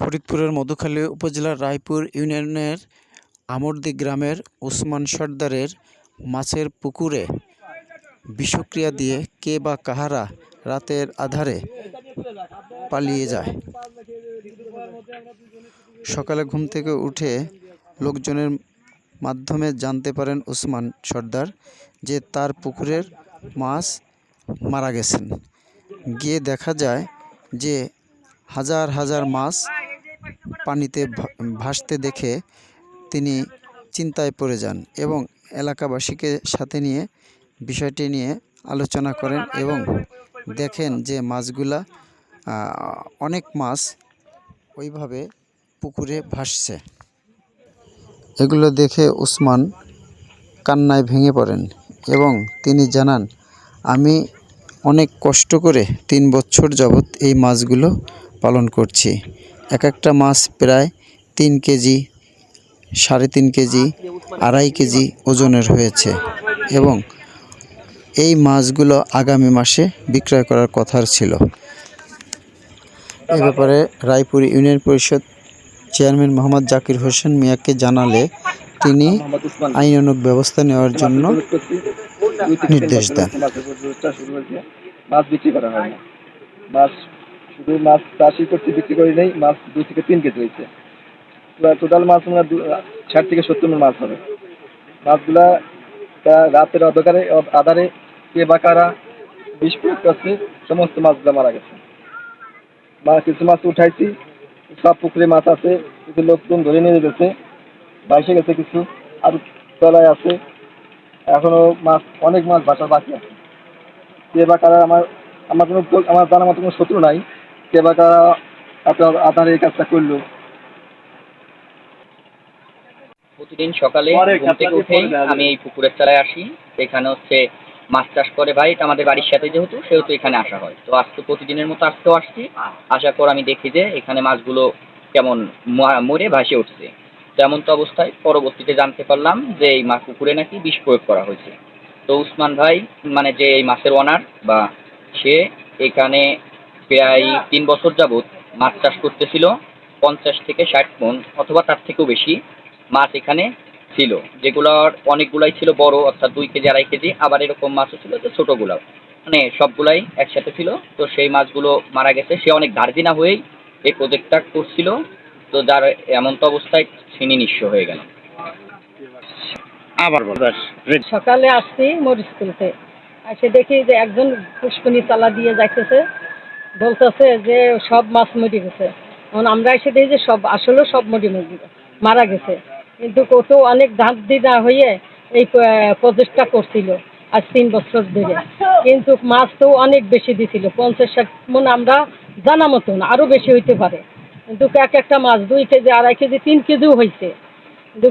ফরিদপুরের মধুখালী উপজেলার রায়পুর ইউনিয়নের আমরদী গ্রামের ওসমান সর্দারের মাছের পুকুরে বিষক্রিয়া দিয়ে কে বা কাহারা রাতের আধারে পালিয়ে যায়। সকালে ঘুম থেকে উঠে লোকজনের মাধ্যমে জানতে পারেন ওসমান সর্দার যে তার পুকুরের মাছ মারা গেছেন। গিয়ে দেখা যায় যে হাজার হাজার মাছ পানিতে ভাসতে দেখে তিনি চিন্তায় পড়ে যান এবং এলাকাবাসীকে সাথে নিয়ে বিষয়টি নিয়ে আলোচনা করেন এবং দেখেন যে মাছগুলা অনেক মাছ ওইভাবে পুকুরে ভাসছে। এগুলো দেখে উসমান কান্নায় ভেঙে পড়েন এবং তিনি জানান, আমি অনেক কষ্ট করে তিন বছর যাবৎ এই মাছগুলো পালন করছি। এক একটা মাছ প্রায় তিন কেজি, সাড়ে তিন কেজি, আড়াই কেজি ওজনের হয়েছে এবং এই মাছগুলো আগামী মাসে বিক্রয় করার কথা ছিল এ ব্যাপারে রায়পুর ইউনিয়ন পরিষদ চেয়ারম্যান মোহাম্মদ জাকির হোসেন মিয়াকে জানালে তিনি আইনানুগ ব্যবস্থা নেওয়ার জন্য নির্দেশ দেন। মাছ বিক্রি করা হয় মাছ শুধু মাছ চাষই করছি, বিক্রি করি নেই, মাছ দু থেকে তিন কেজি হয়েছে। টোটাল মাছ আমরা ষাট থেকে সত্তর মণ মাছ হবে। মাছগুলা তা রাতের অন্ধকারে আধারে কে বা কারা বিষ প্রয়োগ করছে, সমস্ত মাছগুলো মারা গেছে। বা কিছু মাছ উঠাইছি, সব পুকুরে মাছ আছে, কিছু লোকজন ধরে নিয়ে গেছে বাইসে গেছে কিছু, আর তলায় আছে। এখনও মাছ, অনেক মাছ বাঁচা বাকি আছে। কে কারা আমার আমার কোনো আমার জানার মতো কোনো শত্রু নাই। কারা এত এই কাজটা করল। প্রতিদিন সকালে ঘুম থেকে উঠেই আমি এই পুকুরের আসি। এখানে হচ্ছে মাছ চাষ করে ভাই এটা আমাদের বাড়ির সাথে যেহেতু সেহেতু এখানে আসা হয়। তো আজকে প্রতিদিনের মতো আজকেও আসছি। আসার পর আমি দেখি যে এখানে মাছগুলো কেমন মরে ভাসে উঠছে। তেমন তো অবস্থায় পরবর্তীতে জানতে পারলাম যে এই মাছ পুকুরে নাকি বিষ প্রয়োগ করা হয়েছে। তো উসমান ভাই মানে যে এই মাছের ওনার বা সে এখানে প্রায় তিন বছর যাবৎ মাছ চাষ করতেছিল পঞ্চাশ থেকে ষাট মন অথবা তার থেকেও বেশি মাছ এখানে ছিল। যেগুলোর অনেকগুলাই ছিল বড় অর্থাৎ দুই কেজি আড়াই কেজি আবার এরকম মাছও ছিল যে ছোটোগুলাও। মানে সবগুলাই একসাথে ছিল তো সেই মাছগুলো মারা গেছে। সে অনেক ধারদিনা হয়েই এই প্রজেক্টটা করছিল তো যার এমন তো অবস্থায় তিনি নিঃস্ব হয়ে গেল। আবার সকালে আসছি মরিচ তুলতে। এসে দেখি যে একজন পুষ্কনি তালা দিয়ে যাইতেছে। বলতেছে যে সব মাছ মরে গেছে এখন আমরা এসে দেখি যে সব আসলে সব মরি মরি মারা গেছে। কিন্তু কত অনেক ধাপ দিদা হয়ে এই প্রজেক্টটা করছিল আজ তিন বছর ধরে। কিন্তু মাছ তো অনেক বেশি দিছিল, পঞ্চাশ ষাট মন আমরা জানা মতন আরও বেশি হইতে পারে। কিন্তু এক একটা মাছ দুই কেজি, আড়াই কেজি, তিন কেজিও হয়েছে কিন্তু